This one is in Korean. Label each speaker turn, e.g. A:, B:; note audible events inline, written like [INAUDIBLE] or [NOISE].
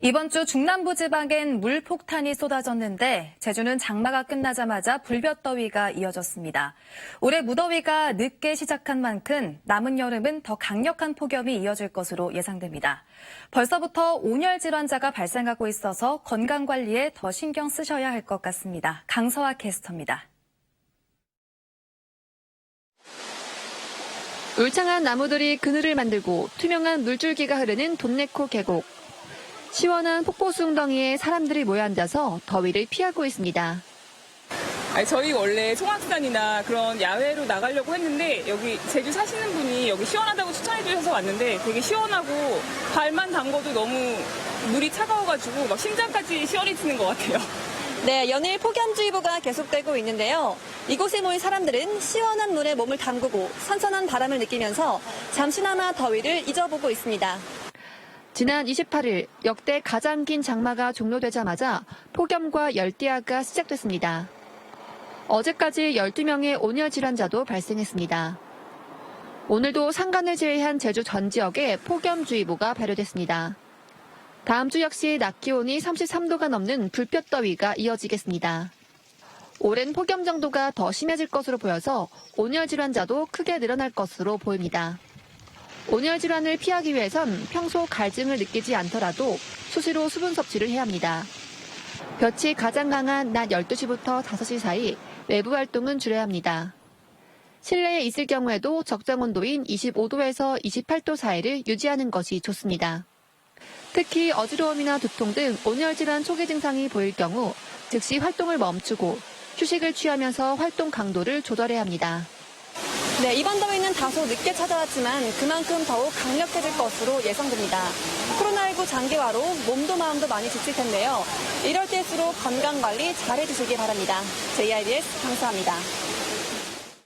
A: 이번 주 중남부 지방엔 물폭탄이 쏟아졌는데 제주는 장마가 끝나자마자 불볕더위가 이어졌습니다. 올해 무더위가 늦게 시작한 만큼 남은 여름은 더 강력한 폭염이 이어질 것으로 예상됩니다. 벌써부터 온열 질환자가 발생하고 있어서 건강 관리에 더 신경 쓰셔야 할 것 같습니다. 강서아 캐스터입니다.
B: 울창한 나무들이 그늘을 만들고 투명한 물줄기가 흐르는 돈네코 계곡. 시원한 폭포 수 웅덩이에 사람들이 모여 앉아서 더위를 피하고 있습니다.
C: 아니, 저희 원래 송악산이나 그런 야외로 나가려고 했는데 여기 제주 사시는 분이 여기 시원하다고 추천해 주셔서 왔는데 되게 시원하고 발만 담궈도 너무 물이 차가워가지고 막 심장까지 시원해지는 것 같아요. [LAUGHS]
D: 네, 연일 폭염주의보가 계속되고 있는데요. 이곳에 모인 사람들은 시원한 물에 몸을 담그고 선선한 바람을 느끼면서 잠시나마 더위를 잊어보고 있습니다.
B: 지난 28일 역대 가장 긴 장마가 종료되자마자 폭염과 열대야가 시작됐습니다. 어제까지 12명의 온열 질환자도 발생했습니다. 오늘도 산간을 제외한 제주 전 지역에 폭염주의보가 발효됐습니다. 다음 주 역시 낮 기온이 33도가 넘는 불볕더위가 이어지겠습니다. 오랜 폭염 정도가 더 심해질 것으로 보여서 온열 질환자도 크게 늘어날 것으로 보입니다. 온열 질환을 피하기 위해선 평소 갈증을 느끼지 않더라도 수시로 수분 섭취를 해야 합니다. 볕이 가장 강한 낮 12시부터 5시 사이 외부 활동은 줄여야 합니다. 실내에 있을 경우에도 적정 온도인 25도에서 28도 사이를 유지하는 것이 좋습니다. 특히 어지러움이나 두통 등 온열 질환 초기 증상이 보일 경우 즉시 활동을 멈추고 휴식을 취하면서 활동 강도를 조절해야 합니다.
D: 네, 이번 더위는 다소 늦게 찾아왔지만 그만큼 더욱 강력해질 것으로 예상됩니다. 코로나19 장기화로 몸도 마음도 많이 지칠 텐데요. 이럴 때일수록 건강 관리 잘 해주시기 바랍니다. JIBS 강수아입니다.